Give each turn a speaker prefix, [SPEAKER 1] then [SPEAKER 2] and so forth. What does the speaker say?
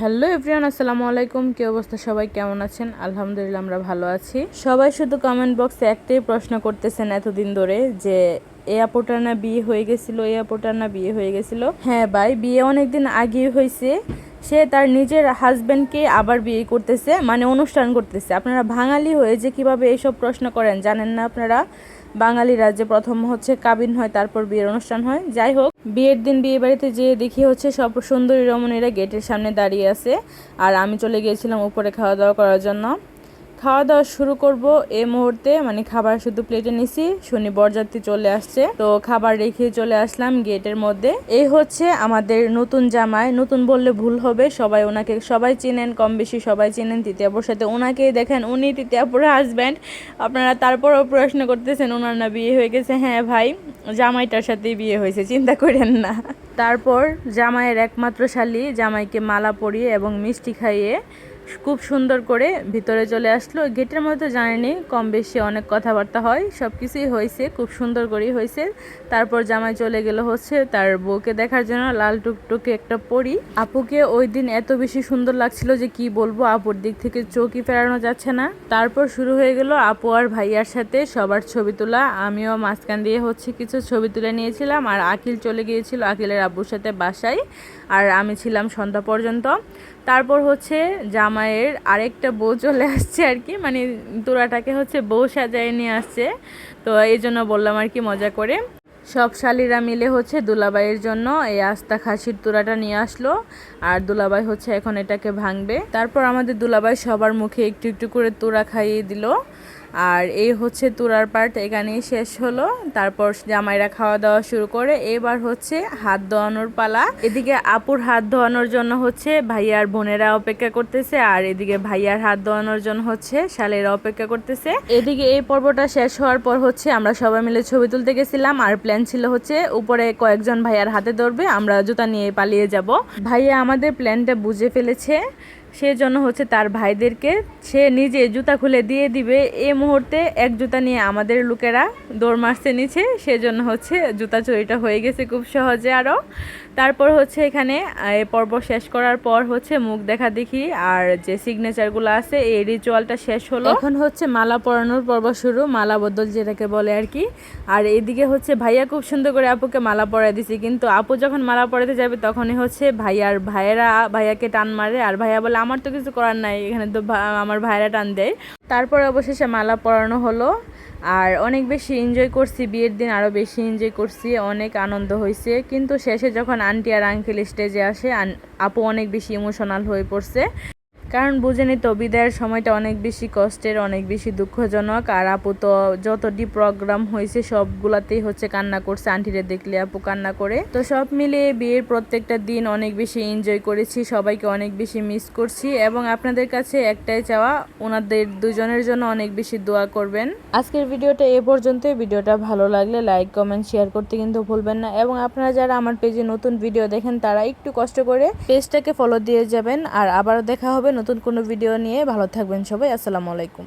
[SPEAKER 1] Hello everyone, আসসালামু আলাইকুম। কি অবস্থা? সবাই কেমন আছেন? আলহামদুলিল্লাহ, আমরা ভালো আছি। সবাই শুধু কমেন্ট বক্সে একটাই প্রশ্ন করতেছেন এতদিন ধরে যে, এ আপুটার না বিয়ে হয়ে গেছিল, এ আপুটার না বিয়ে হয়ে গেছিল? হ্যাঁ ভাই, বিয়ে অনেকদিন আগেই হয়েছে। সে তার নিজের হাজবেন্ডকে আবার বিয়ে করতেছে মানে অনুষ্ঠান করতেছে। আপনারা বাঙালি হয়ে যে কীভাবে এইসব প্রশ্ন করেন, জানেন না আপনারা? বাঙালি রাজ্যে প্রথম হচ্ছে কাবিন হয়, তারপর বিয়ের অনুষ্ঠান হয়। যাই হোক, বিয়ের দিন বিয়ে বাড়িতে যেয়ে দেখি হচ্ছে সব সুন্দরী রমণীরা গেটের সামনে দাঁড়িয়ে আছে। আর আমি চলে গিয়েছিলাম উপরে খাওয়া দাওয়া করার জন্য। খাওয়া দাওয়া শুরু করব এই মুহূর্তে। মানে খাবার শুধু প্লেটে নিছি। শনি বরযাত্রী চলে আসছে। তো খাবার রেখে চলে আসলাম গেটের মধ্যে। এই হচ্ছে আমাদের নতুন জামাই। নতুন বললে ভুল হবে। সবাই ওনাকে, সবাই চেনেন কম বেশি সবাই চেনেন। তৃতীয়াপুর সাথে ওনাকেই দেখেন। উনি তৃতীয়াপুরের হাজব্যান্ড আপনারা তারপরও প্রশ্ন করতেছেন, ওনার না বিয়ে হয়ে গেছে? হ্যাঁ ভাই, জামাইটার সাথেই বিয়ে হয়েছে। চিন্তা করেন না। তারপর জামাইয়ের একমাত্র শালি, জামাইকে মালা পরিয়ে এবং মিষ্টি খাইয়ে খুব সুন্দর করে ভিতরে চলে আসলো। গেটের মধ্যে জানেনি, কম বেশি অনেক কথাবার্তা হয় সব কিছুই হয়েছে, খুব সুন্দর করেই হয়েছে। তারপর জামাই চলে গেল হচ্ছে তার বউকে দেখার জন্য, লাল টুকটুকে একটা পরি। আপুকে ওই দিন এত বেশি সুন্দর লাগছিল যে কি বলব, আপুর দিক থেকে চৌকি ফেরানো যাচ্ছে না। তারপর শুরু হয়ে গেল আপু আর ভাইয়ার সাথে সবার ছবি তোলা। আমিও মাঝখান দিয়ে হচ্ছে কিছু ছবি তুলে নিয়েছিলাম আর আকিল চলে গিয়েছিল আকিলের আব্বুর সাথে বাসায়। আর আমি ছিলাম সন্ধ্যা পর্যন্ত। তারপর হচ্ছে জামাইয়ের আরেকটা বউ চলে আসছে আর কি। মানে তোরাটাকে হচ্ছে বউ সাজায় নিয়ে আসছে। তো এই জন্য বললাম আর কি মজা করে। সব শালিরা মিলে হচ্ছে দুলাবাইয়ের জন্য এই আস্তা খাসির তুরাটা নিয়ে আসলো। আর দুলাবাই হচ্ছে এখন এটাকে ভাঙবে। তারপর আমাদের দুলাবাই সবার মুখে একটু একটু করে তুরা খাইয়ে দিল। আর এই হচ্ছে তুরার পার্ট, এখানেই শেষ হলো। তারপর জামাইরা খাওয়া দাওয়া শুরু করে, এবার হচ্ছে হাত ধোয়ানোর পালা। এদিকে আপুর হাত ধোয়ানোর জন্য হচ্ছে ভাইয়ার বোনেরা অপেক্ষা করতেছে, আর এদিকে ভাইয়ার হাত ধোয়ানোর জন্য হচ্ছে শালেরা অপেক্ষা করতেছে। এদিকে এই পর্বটা শেষ হওয়ার পর হচ্ছে আমরা সবাই মিলে ছবি তুলতে গেছিলাম, আর প্ল্যান ছিল হচ্ছে উপরে কয়েকজন ভাইয়ার হাতে ধরবে, আমরা জুতা নিয়ে পালিয়ে যাব। ভাইয়া আমাদের প্ল্যানটা বুঝে ফেলেছে। সেজন্য হচ্ছে তার ভাইদেরকে সে নিজে জুতা খুলে দিয়ে দিবে। এই মুহূর্তে এক জুতা নিয়ে আমাদের লোকেরা দৌড় মারছে নিচে সেজন্য হচ্ছে জুতা চুরিটা হয়ে গেছে খুব সহজে আরও তারপর হচ্ছে এখানে এই পর্ব শেষ করার পর হচ্ছে মুখ দেখা দেখি আর যে সিগনেচারগুলো আছে, এই রিচুয়ালটা শেষ হলো। এখন হচ্ছে মালা পরানোর পর্ব শুরু, মালা বদল যেটাকে বলে আর কি। আর এদিকে হচ্ছে ভাইয়া খুব সুন্দর করে আপুকে মালা পরাই দিছি, কিন্তু আপু যখন মালা পরাতে যাবে তখনই হচ্ছে ভাইয়ার ভাইয়েরা, ভাইয়াকে টান মারে, আর ভাইয়া বলে আমার তো কিছু করার নাই, এখানে তো আমার ভাইরা টান দেয়। তারপরে অবশেষে মালা পরানো হলো, আর অনেক বেশি এনজয় করছি, বিয়ের দিন আরও বেশি এনজয় করছি, অনেক আনন্দ হয়েছে কিন্তু শেষে যখন আন্টি আর আঙ্কেল স্টেজে আসে আপু অনেক বেশি ইমোশনাল হয়ে পড়ছে। কারণ বুঝেনি তো, বিদায়ের সময়টা অনেক বেশি কষ্টের, অনেক বেশি দুঃখজনক। আর আপু তো যতটি প্রোগ্রাম হয়েছে সবগুলাতেই হচ্ছে কান্না করছে। আন্টিরে দেখলে আপু কান্না করে। তো সব মিলিয়ে বিয়ের প্রত্যেকটা দিন অনেক বেশি এনজয় করেছি, সবাইকে অনেক বেশি মিস করছি। এবং আপনাদের কাছে একটাই চাওয়া, ওনাদের দুজনের জন্য অনেক বেশি দোয়া করবেন। আজকের ভিডিওটা এ পর্যন্তই। ভিডিওটা ভালো লাগলে লাইক কমেন্ট শেয়ার করতে কিন্তু ভুলবেন না। এবং আপনারা যারা আমার পেজে নতুন ভিডিও দেখেন, তারা একটু কষ্ট করে পেজটাকে ফলো দিয়ে যাবেন। আর আবারও দেখা হবে নতুন কোনো ভিডিও নিয়ে ভালো থাকবেন সবাই আসসালামু আলাইকুম।